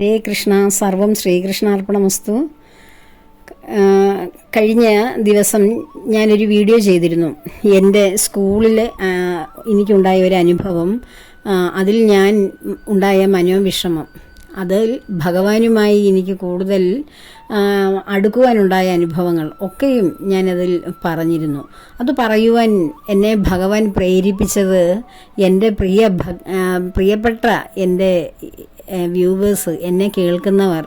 ഹരേ കൃഷ്ണ സർവം ശ്രീകൃഷ്ണാർപ്പണമസ്തു. കഴിഞ്ഞ ദിവസം ഞാനൊരു വീഡിയോ ചെയ്തിരുന്നു. എന്റെ സ്കൂളിൽ എനിക്കുണ്ടായ ഒരു അനുഭവം അതിൽ ഞാൻ ഉണ്ടായ മനോവിഷമം. അതിൽ ഭഗവാനുമായി എനിക്ക് കൂടുതൽ അടുക്കുവാനുണ്ടായ അനുഭവങ്ങൾ ഒക്കെയും ഞാനതിൽ പറഞ്ഞിരുന്നു. അത് പറയുവാൻ എന്നെ ഭഗവാൻ പ്രേരിപ്പിച്ചത് എന്റെ പ്രിയ പ്രിയപ്പെട്ട എന്റെ വ്യൂവേഴ്സ് എന്നെ കേൾക്കുന്നവർ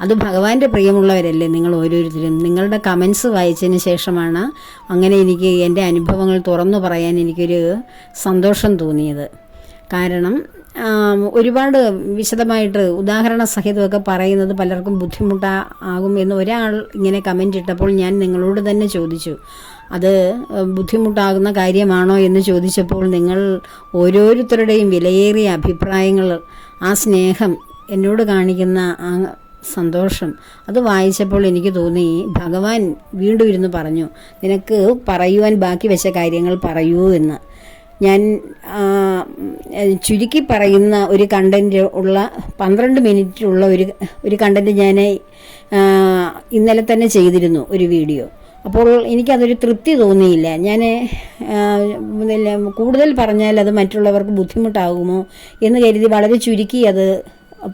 അത് ഭഗവാന്റെ പ്രിയമുള്ളവരല്ലേ നിങ്ങൾ ഓരോരുത്തരും? നിങ്ങളുടെ കമൻസ് വായിച്ചതിന് ശേഷമാണ് അങ്ങനെ എനിക്ക് എന്റെ അനുഭവങ്ങൾ തുറന്നു പറയാൻ എനിക്കൊരു സന്തോഷം തോന്നിയത്. കാരണം ഒരുപാട് വിശദമായിട്ട് ഉദാഹരണ സഹിതമൊക്കെ പറയുന്നത് പലർക്കും ബുദ്ധിമുട്ടാ ആകും എന്ന് ഒരാൾ ഇങ്ങനെ കമന്റ് ഇട്ടപ്പോൾ ഞാൻ നിങ്ങളോട് തന്നെ ചോദിച്ചു. അത് ബുദ്ധിമുട്ടാകുന്ന കാര്യമാണോ എന്ന് ചോദിച്ചപ്പോൾ നിങ്ങൾ ഓരോരുത്തരുടെയും വിലയേറിയ അഭിപ്രായങ്ങൾ ആ സ്നേഹം എന്നോട് കാണിക്കുന്ന ആ സന്തോഷം അത് വായിച്ചപ്പോൾ എനിക്ക് തോന്നി ഭഗവാൻ വീണ്ടും ഇരുന്ന് പറഞ്ഞു നിനക്ക് പറയുവാൻ ബാക്കി വെച്ച കാര്യങ്ങൾ പറയൂ എന്ന്. ഞാൻ ചുരുക്കി പറയുന്ന ഒരു കണ്ടന്റ് ഉള്ള പന്ത്രണ്ട് മിനിറ്റുള്ള ഒരു ഒരു കണ്ടന്റ് ഞാൻ ഇന്നലെ തന്നെ ചെയ്തിരുന്നു ഒരു വീഡിയോ അപ്പോൾ എനിക്കതൊരു തൃപ്തി തോന്നിയില്ല. ഞാൻ കൂടുതൽ പറഞ്ഞാൽ അത് മറ്റുള്ളവർക്ക് ബുദ്ധിമുട്ടാകുമോ എന്ന് കരുതി വളരെ ചുരുക്കി അത്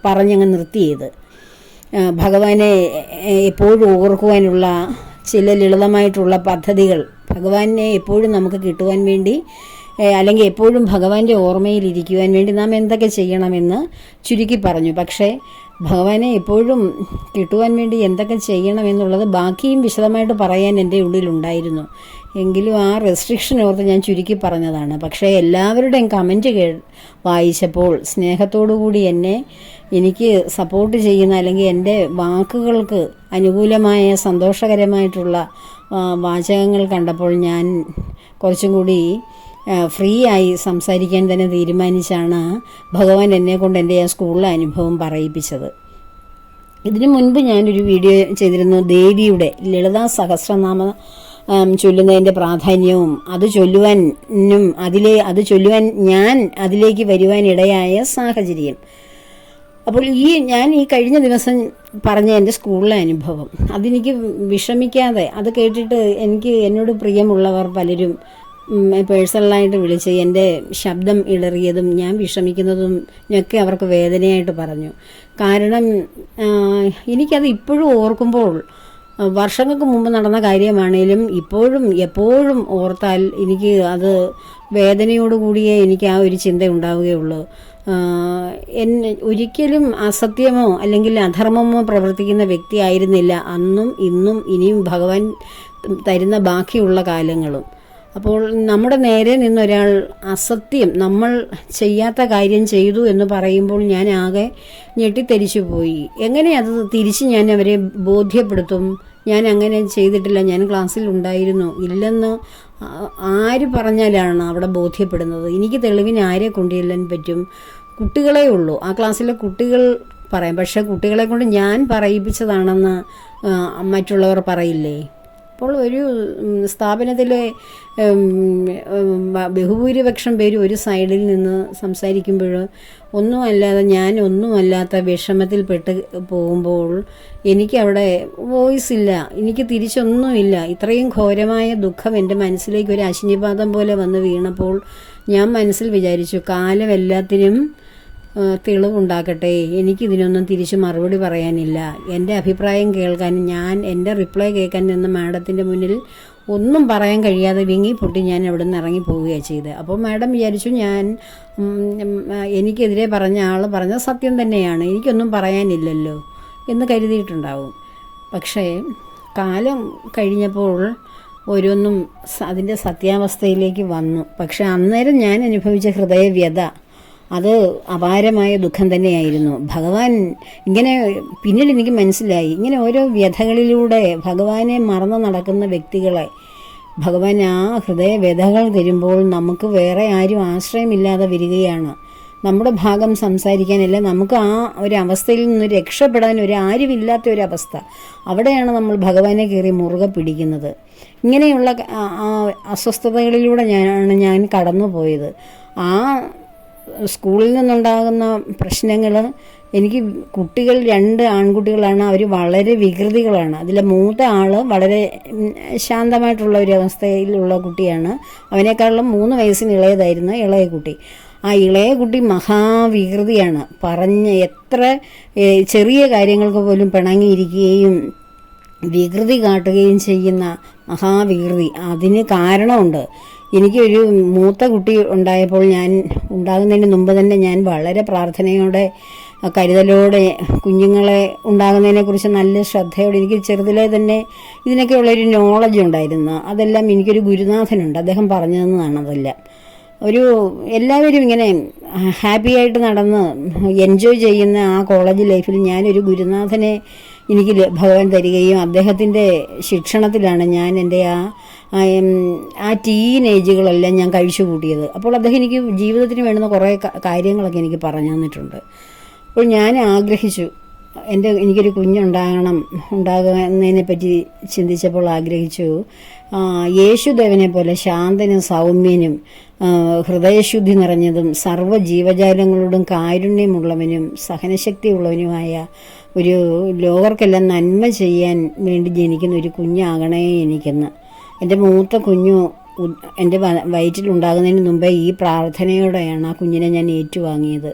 പറഞ്ഞങ്ങ് നിർത്തിയത്. ഭഗവാനെ എപ്പോഴും ഓർക്കുവാനുള്ള ചില ലളിതമായിട്ടുള്ള പദ്ധതികൾ ഭഗവാനെ എപ്പോഴും നമുക്ക് കിട്ടുവാൻ വേണ്ടി അല്ലെങ്കിൽ എപ്പോഴും ഭഗവാന്റെ ഓർമ്മയിൽ ഇരിക്കുവാൻ വേണ്ടി നാം എന്തൊക്കെ ചെയ്യണമെന്ന് ചുരുക്കി പറഞ്ഞു. പക്ഷേ ഭഗവാനെ എപ്പോഴും കിട്ടുവാൻ വേണ്ടി എന്തൊക്കെ ചെയ്യണം എന്നുള്ളത് ബാക്കിയും വിശദമായിട്ട് പറയാൻ എന്റെ ഉള്ളിലുണ്ടായിരുന്നു. എങ്കിലും ആ റെസ്ട്രിക്ഷൻ ഓർത്ത് ഞാൻ ചുരുക്കി പറഞ്ഞതാണ്. പക്ഷേ എല്ലാവരുടെയും കമന്റ് കേ വായിച്ചപ്പോൾ കൂടി എന്നെ എനിക്ക് സപ്പോർട്ട് ചെയ്യുന്ന അല്ലെങ്കിൽ എന്റെ വാക്കുകൾക്ക് അനുകൂലമായ സന്തോഷകരമായിട്ടുള്ള വാചകങ്ങൾ കണ്ടപ്പോൾ ഞാൻ കുറച്ചും കൂടി ഫ്രീ ആയി സംസാരിക്കാൻ തന്നെ തീരുമാനിച്ചാണ് ഭഗവാൻ എന്നെ കൊണ്ട് എന്റെ ആ സ്കൂളിലെ അനുഭവം പറയിപ്പിച്ചത്. ഇതിനു മുൻപ് ഞാനൊരു വീഡിയോ ചെയ്തിരുന്നു ദേവിയുടെ ലളിതാ സഹസ്രനാമ ചൊല്ലുന്നതിന്റെ പ്രാധാന്യവും അത് ചൊല്ലുവാനും അതിലെ അത് ചൊല്ലുവാൻ ഞാൻ അതിലേക്ക് വരുവാൻ ഇടയായ സാഹചര്യം. അപ്പോൾ ഈ ഞാൻ ഈ കഴിഞ്ഞ ദിവസം പറഞ്ഞ എന്റെ സ്കൂളിലെ അനുഭവം അതെനിക്ക് വിഷമിക്കാതെ അത് കേട്ടിട്ട് എനിക്ക് എന്നോട് പ്രിയമുള്ളവർ പലരും പേഴ്സണലായിട്ട് വിളിച്ച് എന്റെ ശബ്ദം ഇളറിയതും ഞാൻ വിഷമിക്കുന്നതും ഒക്കെ അവർക്ക് വേദനയായിട്ട് പറഞ്ഞു. കാരണം എനിക്കത് ഇപ്പോഴും ഓർക്കുമ്പോൾ വർഷങ്ങൾക്ക് മുമ്പ് നടന്ന കാര്യമാണേലും ഇപ്പോഴും എപ്പോഴും ഓർത്താൽ എനിക്ക് അത് വേദനയോടുകൂടിയേ എനിക്ക് ആ ഒരു ചിന്ത ഉണ്ടാവുകയുള്ളൂ. എന്നെ ഒരിക്കലും അസത്യമോ അല്ലെങ്കിൽ അധർമ്മമോ പ്രവർത്തിക്കുന്ന വ്യക്തിയായിരുന്നില്ല അന്നും ഇന്നും ഇനിയും ഭഗവാൻ തരുന്ന ബാക്കിയുള്ള കാലങ്ങളും. അപ്പോൾ നമ്മുടെ നേരെ നിന്നൊരാൾ അസത്യം നമ്മൾ ചെയ്യാത്ത കാര്യം ചെയ്തു എന്ന് പറയുമ്പോൾ ഞാൻ ആകെ ഞെട്ടിത്തെരിച്ചു പോയി. എങ്ങനെ അത് തിരിച്ച് ഞാൻ അവരെ ബോധ്യപ്പെടുത്തും? ഞാൻ അങ്ങനെ ചെയ്തിട്ടില്ല ഞാൻ ക്ലാസ്സിൽ ഉണ്ടായിരുന്നു. ഇല്ലെന്ന് ആര് പറഞ്ഞാലാണ് അവിടെ ബോധ്യപ്പെടുന്നത്? എനിക്ക് തെളിവിന് ആരെ കൊണ്ടുചെല്ലാൻ പറ്റും? കുട്ടികളെ ഉള്ളൂ. ആ ക്ലാസ്സിലെ കുട്ടികൾ പറയാം. പക്ഷേ കുട്ടികളെ കൊണ്ട് ഞാൻ പറയിപ്പിച്ചതാണെന്ന് മറ്റുള്ളവർ പറയില്ലേ? അപ്പോൾ ഒരു സ്ഥാപനത്തിലെ ബഹുഭൂരിപക്ഷം പേര് ഒരു സൈഡിൽ നിന്ന് സംസാരിക്കുമ്പോൾ ഒന്നുമല്ലാതെ ഞാൻ ഒന്നുമല്ലാത്ത വിഷമത്തിൽപ്പെട്ട് പോകുമ്പോൾ എനിക്കവിടെ വോയിസ് ഇല്ല എനിക്ക് തിരിച്ചൊന്നുമില്ല ഇത്രയും ഘോരമായ ദുഃഖം എന്റെ മനസ്സിലേക്ക് ഒരു അശിനിപാതം പോലെ വന്ന് വീണപ്പോൾ ഞാൻ മനസ്സിൽ വിചാരിച്ചു കാലം എല്ലാത്തിനും തെളിവുണ്ടാക്കട്ടെ എനിക്കിതിനൊന്നും തിരിച്ച് മറുപടി പറയാനില്ല. എന്റെ അഭിപ്രായം കേൾക്കാൻ ഞാൻ എന്റെ റിപ്ലൈ കേൾക്കാൻ നിന്ന് മാഡത്തിന്റെ മുന്നിൽ ഒന്നും പറയാൻ കഴിയാതെ വിങ്ങി പൊട്ടി ഞാൻ അവിടെ നിന്ന് ഇറങ്ങി പോവുകയാണ് ചെയ്തത്. അപ്പോൾ മാഡം വിചാരിച്ചു ഞാൻ എനിക്കെതിരെ പറഞ്ഞ ആൾ പറഞ്ഞ സത്യം തന്നെയാണ്. എനിക്കൊന്നും പറയാനില്ലല്ലോ എന്ന് കരുതിയിട്ടുണ്ടാവും. പക്ഷേ കാലം കഴിഞ്ഞപ്പോൾ ഓരോന്നും അതിന്റെ സത്യാവസ്ഥയിലേക്ക് വന്നു. പക്ഷെ അന്നേരം ഞാൻ അനുഭവിച്ച ഹൃദയവ്യത അത് അപാരമായ ദുഃഖം തന്നെയായിരുന്നു. ഭഗവാൻ ഇങ്ങനെ പിന്നീട് എനിക്ക് മനസ്സിലായി. ഇങ്ങനെ ഓരോ വ്യഥകളിലൂടെ ഭഗവാനെ മറന്നു നടക്കുന്ന വ്യക്തികളെ ഭഗവാൻ ആ ഹൃദയ വ്യഥകൾ തരുമ്പോൾ നമുക്ക് വേറെ ആരും ആശ്രയമില്ലാതെ വരികയാണ്. നമ്മുടെ ഭാഗം സംസാരിക്കാനല്ല നമുക്ക് ആ ഒരു അവസ്ഥയിൽ നിന്ന് രക്ഷപ്പെടാൻ ഒരു ആരുമില്ലാത്ത ഒരു അവസ്ഥ. അവിടെയാണ് നമ്മൾ ഭഗവാനെ കയറി മുറുകെ പിടിക്കുന്നത്. ഇങ്ങനെയുള്ള അസ്വസ്ഥതകളിലൂടെ ഞാനാണ് ഞാൻ കടന്നു പോയത് ആ സ്കൂളിൽ നിന്നുണ്ടാകുന്ന പ്രശ്നങ്ങൾ എനിക്ക് കുട്ടികൾ രണ്ട് ആൺകുട്ടികളാണ് അവർ വളരെ വികൃതികളാണ്. അതിലെ മൂത്ത ആൾ വളരെ ശാന്തമായിട്ടുള്ള ഒരു അവസ്ഥയിലുള്ള കുട്ടിയാണ്. അവനേക്കാളും മൂന്ന് വയസ്സിന് ഇളയതായിരുന്നു ഇളയ കുട്ടി. ആ ഇളയ കുട്ടി മഹാവികൃതിയാണ്. പറഞ്ഞ് എത്ര ചെറിയ കാര്യങ്ങൾക്ക് പോലും പിണങ്ങിയിരിക്കുകയും വികൃതി കാട്ടുകയും ചെയ്യുന്ന മഹാവികൃതി. അതിന് കാരണമുണ്ട്. എനിക്കൊരു മൂത്ത കുട്ടി ഉണ്ടായപ്പോൾ ഞാൻ ഉണ്ടാകുന്നതിന് മുമ്പ് തന്നെ ഞാൻ വളരെ പ്രാർത്ഥനയോടെ കരുതലോടെ കുഞ്ഞുങ്ങളെ ഉണ്ടാകുന്നതിനെക്കുറിച്ച് നല്ല ശ്രദ്ധയോടെ എനിക്ക് ചെറുതിലെ തന്നെ ഇതിനൊക്കെയുള്ളൊരു നോളജ് ഉണ്ടായിരുന്നു. അതെല്ലാം എനിക്കൊരു ഗുരുനാഥനുണ്ട്. അദ്ദേഹം പറഞ്ഞു തന്നതാണ് അതെല്ലാം. ഒരു എല്ലാവരും ഇങ്ങനെ ഹാപ്പി ആയിട്ട് നടന്ന് എൻജോയ് ചെയ്യുന്ന ആ കോളേജ് ലൈഫിൽ ഞാനൊരു ഗുരുനാഥനെ എനിക്ക് ഭഗവാൻ തരികയും അദ്ദേഹത്തിന്റെ ശിക്ഷണത്തിലാണ് ഞാൻ എന്റെ ആ ആ, ടീനേജുകളെല്ലാം ഞാൻ കഴിച്ചു കൂട്ടിയത് അപ്പോൾ അദ്ദേഹം എനിക്ക് ജീവിതത്തിന് വേണ്ടുന്ന കുറേ കാര്യങ്ങളൊക്കെ എനിക്ക് പറഞ്ഞു തന്നിട്ടുണ്ട്. അപ്പോൾ ഞാൻ ആഗ്രഹിച്ചു എന്റെ എനിക്കൊരു കുഞ്ഞുണ്ടാകണം ഉണ്ടാകുന്നതിനെ പറ്റി ചിന്തിച്ചപ്പോൾ ആഗ്രഹിച്ചു യേശുദേവനെ പോലെ ശാന്തനും സൗമ്യനും ഹൃദയശുദ്ധി നിറഞ്ഞതും സർവ ജീവജാലങ്ങളോടും കാരുണ്യമുള്ളവനും സഹനശക്തിയുള്ളവനുമായ ഒരു ലോകർക്കെല്ലാം നന്മ ചെയ്യാൻ വേണ്ടി ജനിക്കുന്ന ഒരു കുഞ്ഞാകണേ എനിക്കെന്ന്. എന്റെ മൂത്ത കുഞ്ഞു എന്റെ വയറ്റിലുണ്ടാകുന്നതിന് മുമ്പേ ഈ പ്രാർത്ഥനയോടെയാണ് ആ കുഞ്ഞിനെ ഞാൻ ഏറ്റുവാങ്ങിയത്.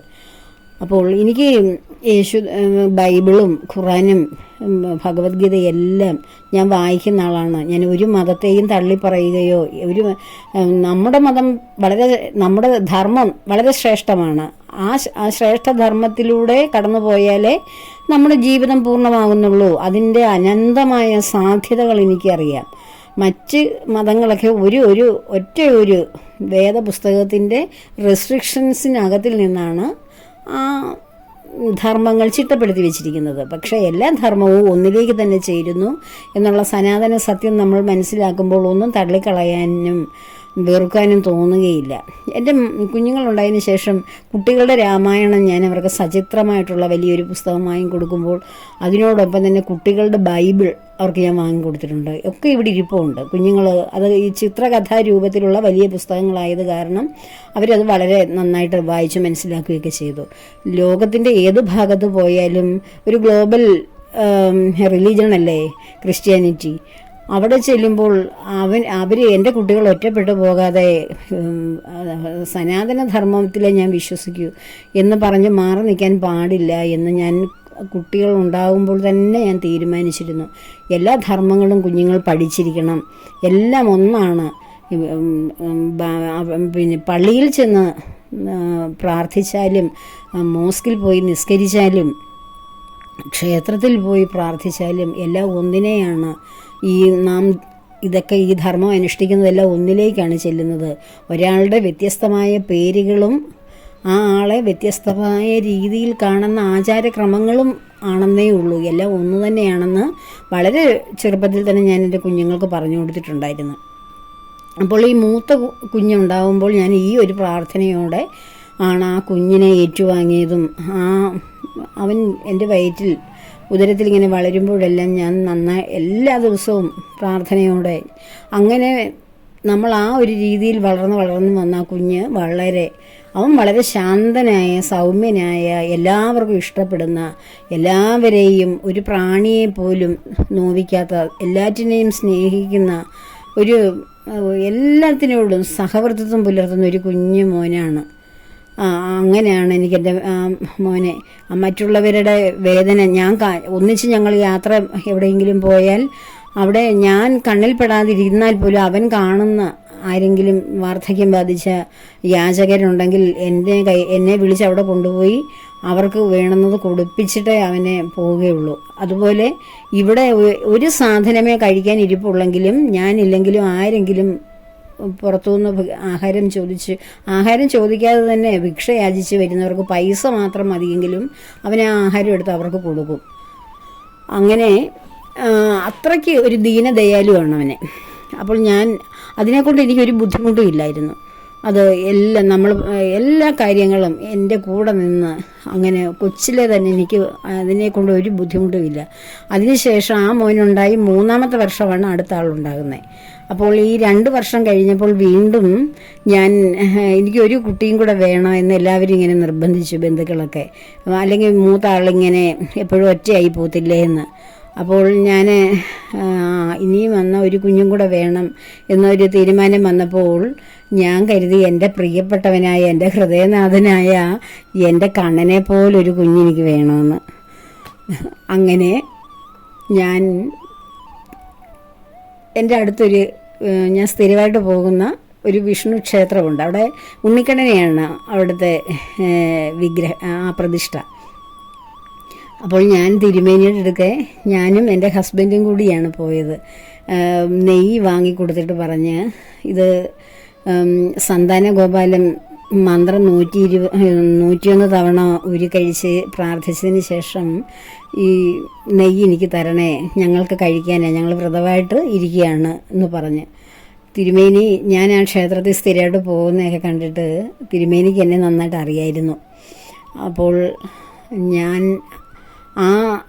അപ്പോൾ എനിക്ക് യേശു ബൈബിളും ഖുറാനും ഭഗവത്ഗീതയെല്ലാം ഞാൻ വായിക്കുന്ന ആളാണ്. ഞാൻ ഒരു മതത്തെയും തള്ളിപ്പറയുകയോ ഒരു നമ്മുടെ മതം വളരെ നമ്മുടെ ധർമ്മം വളരെ ശ്രേഷ്ഠമാണ്. ആ ആ ശ്രേഷ്ഠ ധർമ്മത്തിലൂടെ കടന്നു പോയാലേ നമ്മുടെ ജീവിതം പൂർണമാകുന്നുള്ളൂ. അതിന്റെ അനന്തമായ സാധ്യതകൾ എനിക്കറിയാം. മറ്റ് മതങ്ങളൊക്കെ ഒരു ഒരു ഒറ്റ ഒരു വേദപുസ്തകത്തിന്റെ റെസ്ട്രിക്ഷൻസിനകത്തിൽ നിന്നാണ് ആ ധർമ്മങ്ങൾ ചിട്ടപ്പെടുത്തി വെച്ചിരിക്കുന്നത്. പക്ഷേ എല്ലാ ധർമ്മവും ഒന്നിലേക്ക് തന്നെ ചേരുന്നു എന്നുള്ള സനാതന സത്യം നമ്മൾ മനസ്സിലാക്കുമ്പോൾ ഒന്നും തള്ളിക്കളയാനും വെറുക്കാനും തോന്നുകയില്ല. എന്റെ കുഞ്ഞുങ്ങളുണ്ടായതിനു ശേഷം കുട്ടികളുടെ രാമായണം ഞാൻ അവർക്ക് സചിത്രമായിട്ടുള്ള വലിയൊരു പുസ്തകം വാങ്ങിക്കൊടുക്കുമ്പോൾ അതിനോടൊപ്പം തന്നെ കുട്ടികളുടെ ബൈബിൾ അവർക്ക് ഞാൻ വാങ്ങിക്കൊടുത്തിട്ടുണ്ട് ഒക്കെ ഇവിടെ ഇരിപ്പുണ്ട്. കുഞ്ഞുങ്ങൾ അത് ഈ ചിത്രകഥാ രൂപത്തിലുള്ള വലിയ പുസ്തകങ്ങളായത് കാരണം അവരത് വളരെ നന്നായിട്ട് വായിച്ച് മനസ്സിലാക്കുകയൊക്കെ ചെയ്തു. ലോകത്തിന്റെ ഏത് ഭാഗത്ത് പോയാലും ഒരു ഗ്ലോബൽ റിലീജിയൻ അല്ലേ? ക്രിസ്ത്യാനിറ്റി അവിടെ ചെല്ലുമ്പോൾ അവൻ അവർ എന്റെ കുട്ടികൾ ഒറ്റപ്പെട്ടു പോകാതെ സനാതന ധർമ്മത്തിലെ ഞാൻ വിശ്വസിക്കൂ എന്ന് പറഞ്ഞ് മാറി നിൽക്കാൻ പാടില്ല എന്ന് ഞാൻ കുട്ടികൾ ഉണ്ടാകുമ്പോൾ തന്നെ ഞാൻ തീരുമാനിച്ചിരുന്നു. എല്ലാ ധർമ്മങ്ങളും കുഞ്ഞുങ്ങൾ പഠിച്ചിരിക്കണം. എല്ലാം ഒന്നാണ്. പിന്നെ പള്ളിയിൽ ചെന്ന് പ്രാർത്ഥിച്ചാലും മോസ്കിൽ പോയി നിസ്കരിച്ചാലും ക്ഷേത്രത്തിൽ പോയി പ്രാർത്ഥിച്ചാലും എല്ലാം ഒന്നിനെയാണ്. ഈ നാം ഇതൊക്കെ ഈ ധർമ്മം അനുഷ്ഠിക്കുന്നതെല്ലാം ഒന്നിലേക്കാണ് ചെല്ലുന്നത്. ഒരാളുടെ വ്യത്യസ്തമായ പേരുകളും ആ ആളെ വ്യത്യസ്തമായ രീതിയിൽ കാണുന്ന ആചാരക്രമങ്ങളും ആണെന്നേ ഉള്ളൂ. എല്ലാം ഒന്ന് തന്നെയാണെന്ന് വളരെ ചെറുപ്പത്തിൽ തന്നെ ഞാൻ എന്റെ കുഞ്ഞുങ്ങൾക്ക് പറഞ്ഞു കൊടുത്തിട്ടുണ്ടായിരുന്നു. അപ്പോൾ ഈ മൂത്ത കുഞ്ഞുണ്ടാവുമ്പോൾ ഞാൻ ഈ ഒരു പ്രാർത്ഥനയോടെ ആണ് ആ കുഞ്ഞിനെ ഏറ്റുവാങ്ങിയതും ആ അവൻ എന്റെ വയറ്റിൽ ഉദരത്തിൽ ഇങ്ങനെ വളരുമ്പോഴെല്ലാം ഞാൻ നന്നായി എല്ലാ ദിവസവും പ്രാർത്ഥനയോടെ അങ്ങനെ നമ്മൾ ആ ഒരു രീതിയിൽ വളർന്ന് വളർന്ന് വന്ന ആ കുഞ്ഞ് വളരെ അവൻ വളരെ ശാന്തനായ സൗമ്യനായ എല്ലാവർക്കും ഇഷ്ടപ്പെടുന്ന എല്ലാവരെയും ഒരു പ്രാണിയെ പോലും നോവിക്കാത്ത എല്ലാറ്റിനെയും സ്നേഹിക്കുന്ന ഒരു എല്ലാത്തിനോടും സഹവർത്തിത്വം പുലർത്തുന്ന ഒരു കുഞ്ഞു മോനാണ്. അങ്ങനെയാണ് എനിക്ക് എന്റെ മോനെ. മറ്റുള്ളവരുടെ വേദന ഞാൻ ഒന്നിച്ച് ഞങ്ങൾ യാത്ര എവിടെയെങ്കിലും പോയാൽ അവിടെ ഞാൻ കണ്ണിൽപ്പെടാതിരുന്നാൽ പോലും അവൻ കാണുന്ന ആരെങ്കിലും വാർദ്ധക്യം ബാധിച്ച യാചകരുണ്ടെങ്കിൽ എന്റെ കൈ എന്നെ വിളിച്ച് അവിടെ കൊണ്ടുപോയി അവർക്ക് വേണമെന്നത് കൊടുപ്പിച്ചിട്ടേ അവനെ പോവുകയുള്ളൂ. അതുപോലെ ഇവിടെ ഒരു സാധനമേ കഴിക്കാൻ ഇരിപ്പുള്ളെങ്കിലും ഞാനില്ലെങ്കിലും ആരെങ്കിലും പുറത്തുനിന്ന് ആഹാരം ചോദിച്ച് ആഹാരം ചോദിക്കാതെ തന്നെ ഭിക്ഷ യാചിച്ച് വരുന്നവർക്ക് പൈസ മാത്രം മതിയെങ്കിലും അവനെ ആഹാരം എടുത്ത് അവർക്ക് കൊടുക്കും. അങ്ങനെ അത്രയ്ക്ക് ഒരു ദീനദയാലുവാണ് അവനെ. അപ്പോൾ ഞാൻ അതിനെക്കൊണ്ട് എനിക്കൊരു ബുദ്ധിമുട്ടും ഇല്ലായിരുന്നു. അത് എല്ലാം നമ്മൾ എല്ലാ കാര്യങ്ങളും എന്റെ കൂടെ നിന്ന് അങ്ങനെ കൊച്ചിലെ തന്നെ എനിക്ക് അതിനെക്കൊണ്ട് ഒരു ബുദ്ധിമുട്ടുമില്ല അതിനുശേഷം ആ മോനുണ്ടായി മൂന്നാമത്തെ വർഷമാണ് അടുത്ത ആളുണ്ടാകുന്നത്. അപ്പോൾ ഈ രണ്ട് വർഷം കഴിഞ്ഞപ്പോൾ വീണ്ടും ഞാൻ എനിക്ക് ഒരു കുട്ടിയും കൂടെ വേണം എന്ന് എല്ലാവരും ഇങ്ങനെ നിർബന്ധിച്ചു ബന്ധുക്കളൊക്കെ. അല്ലെങ്കിൽ മൂത്ത ആളിങ്ങനെ എപ്പോഴും ഒറ്റയായി പോത്തില്ലേ എന്ന്. അപ്പോൾ ഞാൻ ഇനിയും വന്ന ഒരു കുഞ്ഞും കൂടെ വേണം എന്നൊരു തീരുമാനം വന്നപ്പോൾ ഞാൻ കരുതി എന്റെ പ്രിയപ്പെട്ടവനായ എന്റെ ഹൃദയനാഥനായ എന്റെ കണ്ണനെ പോലൊരു കുഞ്ഞെനിക്ക് വേണമെന്ന്. അങ്ങനെ ഞാൻ എന്റെ അടുത്തൊരു ഞാൻ സ്ഥിരമായിട്ട് പോകുന്ന ഒരു വിഷ്ണു ക്ഷേത്രമുണ്ട്. അവിടെ ഉണ്ണിക്കണ്ണനെയാണ് അവിടുത്തെ വിഗ്രഹ ആ പ്രതിഷ്ഠ. അപ്പോൾ ഞാൻ തിരുമേനിയുടെ അടുക്കെ ഞാനും എന്റെ ഹസ്ബൻഡും കൂടിയാണ് പോയത്. നെയ്യ് വാങ്ങിക്കൊടുത്തിട്ട് പറഞ്ഞ് ഇത് സന്താന ഗോപാലൻ മന്ത്രം നൂറ്റി ഇരുപ നൂറ്റിയൊന്ന് തവണ ഉരി കഴിച്ച് പ്രാർത്ഥിച്ചതിന് ശേഷം ഈ നെയ്യ് എനിക്ക് തരണേ ഞങ്ങൾക്ക് കഴിക്കാനേ ഞങ്ങൾ വ്രതമായിട്ട് ഇരിക്കുകയാണ് എന്ന് പറഞ്ഞ്. തിരുമേനി ഞാൻ ആ ക്ഷേത്രത്തിൽ സ്ഥിരമായിട്ട് പോകുന്നതൊക്കെ കണ്ടിട്ട് തിരുമേനിക്ക് എന്നെ നന്നായിട്ട് അറിയായിരുന്നു. അപ്പോൾ ഞാൻ ആ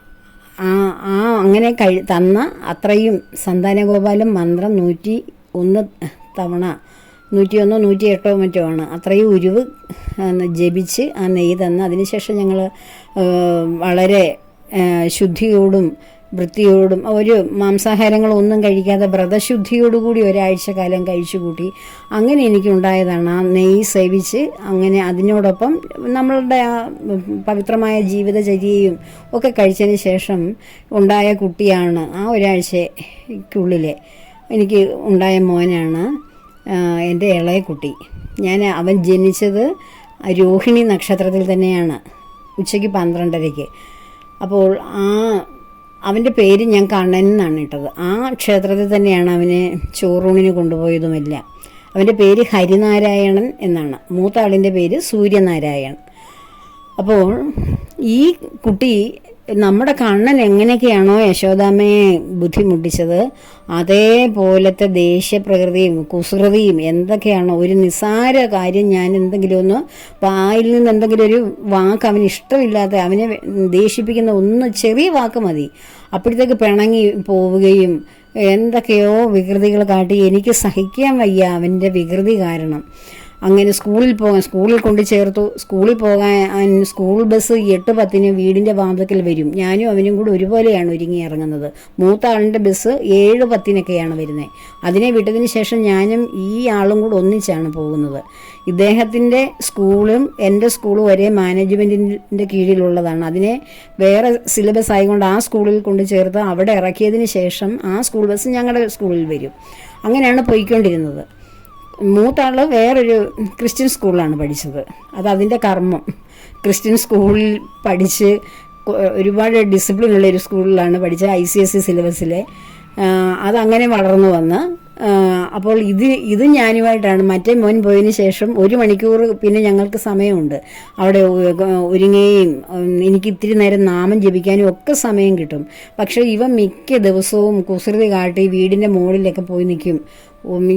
ആ ആ അങ്ങനെ കഴി തന്ന അത്രയും സന്താനഗോപാലം മന്ത്രം നൂറ്റി ഒന്ന് തവണ നൂറ്റിയൊന്നോ നൂറ്റി എട്ടോ മറ്റോ ആണ്. അത്രയും ഉരുവ് ജപിച്ച് ആ നെയ്യ് തന്ന് അതിനുശേഷം ഞങ്ങൾ വളരെ ശുദ്ധിയോടും വൃത്തിയോടും ഒരു മാംസാഹാരങ്ങളൊന്നും കഴിക്കാതെ വ്രതശുദ്ധിയോടുകൂടി ഒരാഴ്ച കാലം കഴിച്ചു കൂട്ടി അങ്ങനെ എനിക്കുണ്ടായതാണ് ആ നെയ്യ് സേവിച്ച് അങ്ങനെ അതിനോടൊപ്പം നമ്മളുടെ ആ പവിത്രമായ ജീവിതചര്യയും ഒക്കെ കഴിച്ചതിന് ശേഷം ഉണ്ടായ കുട്ടിയാണ് ആ ഒരാഴ്ചക്കുള്ളിലെ എനിക്ക് ഉണ്ടായ മോനാണ്. എന്റെ ഇളയ കുട്ടി. ഞാൻ അവൻ ജനിച്ചത് രോഹിണി നക്ഷത്രത്തിൽ തന്നെയാണ് ഉച്ചയ്ക്ക് പന്ത്രണ്ടരയ്ക്ക്. അപ്പോൾ ആ അവന്റെ പേര് ഞാൻ കണ്ണൻ എന്നാണ് ഇട്ടത്. ആ ക്ഷേത്രത്തിൽ തന്നെയാണ് അവനെ ചോറൂണിന് കൊണ്ടുപോയതുമെല്ലാം. അവന്റെ പേര് ഹരിനാരായണൻ എന്നാണ്. മൂത്ത ആളിന്റെ പേര് സൂര്യനാരായണൻ. അപ്പോൾ ഈ കുട്ടി നമ്മുടെ കണ്ണൻ എങ്ങനെയൊക്കെയാണോ യശോദാമയെ ബുദ്ധിമുട്ടിച്ചത് അതേപോലത്തെ ദേഷ്യപ്രകൃതിയും കുസൃതിയും എന്തൊക്കെയാണോ ഒരു നിസാര കാര്യം ഞാൻ എന്തെങ്കിലും ഒന്ന് വായിൽ നിന്ന് എന്തെങ്കിലും ഒരു വാക്ക് അവന് ഇഷ്ടമില്ലാത്ത അവനെ ദേഷിപ്പിക്കുന്ന ഒന്ന് ചെറിയ വാക്ക് മതി. അപ്പോഴത്തേക്ക് പിണങ്ങി പോവുകയും എന്തൊക്കെയോ വികൃതികൾ കാട്ടി എനിക്ക് സഹിക്കാൻ വയ്യ അവന്റെ വികൃതി കാരണം. അങ്ങനെ സ്കൂളിൽ പോകാൻ സ്കൂളിൽ കൊണ്ട് ചേർത്തു. സ്കൂളിൽ പോകാൻ സ്കൂൾ ബസ് എട്ട് പത്തിന് വീടിന്റെ വാതിക്കൽ വരും. ഞാനും അവനും കൂടെ ഒരുപോലെയാണ് ഒരുങ്ങി ഇറങ്ങുന്നത്. മൂത്ത ആളിന്റെ ബസ് ഏഴ് പത്തിനൊക്കെയാണ് വരുന്നത് അതിനെ വിട്ടതിന് ശേഷം ഞാനും ഈ ആളും കൂടെ ഒന്നിച്ചാണ് പോകുന്നത്. ഇദ്ദേഹത്തിന്റെ സ്കൂളും എന്റെ സ്കൂളും ഒരേ മാനേജ്മെന്റിന്റെ കീഴിലുള്ളതാണ്. അതിനെ വേറെ സിലബസ് ആയതുകൊണ്ട് ആ സ്കൂളിൽ കൊണ്ട് ചേർത്ത് അവിടെ ഇറക്കിയതിന് ശേഷം ആ സ്കൂൾ ബസ് ഞങ്ങളുടെ സ്കൂളിൽ വരും. അങ്ങനെയാണ് പോയിക്കൊണ്ടിരുന്നത്. മൂത്താൾ വേറൊരു ക്രിസ്ത്യൻ സ്കൂളിലാണ് പഠിച്ചത്. അത് അതിന്റെ കർമ്മം. ക്രിസ്ത്യൻ സ്കൂളിൽ പഠിച്ച് ഒരുപാട് ഡിസിപ്ലിൻ ഉള്ള ഒരു സ്കൂളിലാണ് പഠിച്ചത് ഐ സി എസ് സി സിലബസിലെ അതങ്ങനെ വളർന്നു വന്ന് അപ്പോൾ ഇത് ഇത് ഞാനുമായിട്ടാണ്. മറ്റേ മോൻ പോയതിന് ശേഷം ഒരു മണിക്കൂർ പിന്നെ ഞങ്ങൾക്ക് സമയമുണ്ട്. അവിടെ ഒരുങ്ങുകയും എനിക്ക് ഇത്തിരി നേരം നാമം ജപിക്കാനും ഒക്കെ സമയം കിട്ടും. പക്ഷേ ഇവ മിക്ക ദിവസവും കുസൃതി കാട്ടി വീടിന്റെ മുകളിലൊക്കെ പോയി നിൽക്കും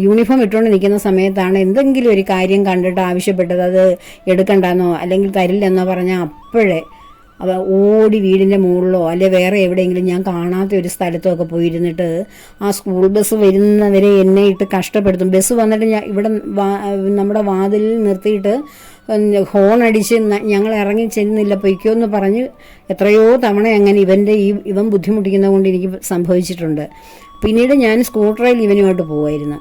യൂണിഫോം ഇട്ടുകൊണ്ട് നിൽക്കുന്ന സമയത്താണ് എന്തെങ്കിലും ഒരു കാര്യം കണ്ടിട്ട് ആവശ്യപ്പെട്ടത്. അത് എടുക്കണ്ടെന്നോ അല്ലെങ്കിൽ തരില്ലെന്നോ പറഞ്ഞാൽ അപ്പോഴേ അവ ഓടി വീടിന്റെ മുകളിലോ അല്ലെ വേറെ എവിടെയെങ്കിലും ഞാൻ കാണാത്ത ഒരു സ്ഥലത്തോ ഒക്കെ പോയിരുന്നിട്ട് ആ സ്കൂൾ ബസ് വരുന്നവരെ എന്നെ ഇട്ട് കഷ്ടപ്പെടുത്തും. ബസ് വന്നിട്ട് ഞാൻ ഇവിടെ നമ്മുടെ വാതിലിൽ നിർത്തിയിട്ട് ഹോൺ അടിച്ച് ഞങ്ങൾ ഇറങ്ങി ചെന്നില്ല പൊയ്ക്കോ എന്ന് പറഞ്ഞ് എത്രയോ തവണ അങ്ങനെ ഇവന്റെ ഈ ഇവൻ ബുദ്ധിമുട്ടിക്കുന്നത് കൊണ്ട് എനിക്ക് സംഭവിച്ചിട്ടുണ്ട്. പിന്നീട് ഞാൻ സ്കൂട്ടറിൽ ഇവനുമായിട്ട് പോകുമായിരുന്നു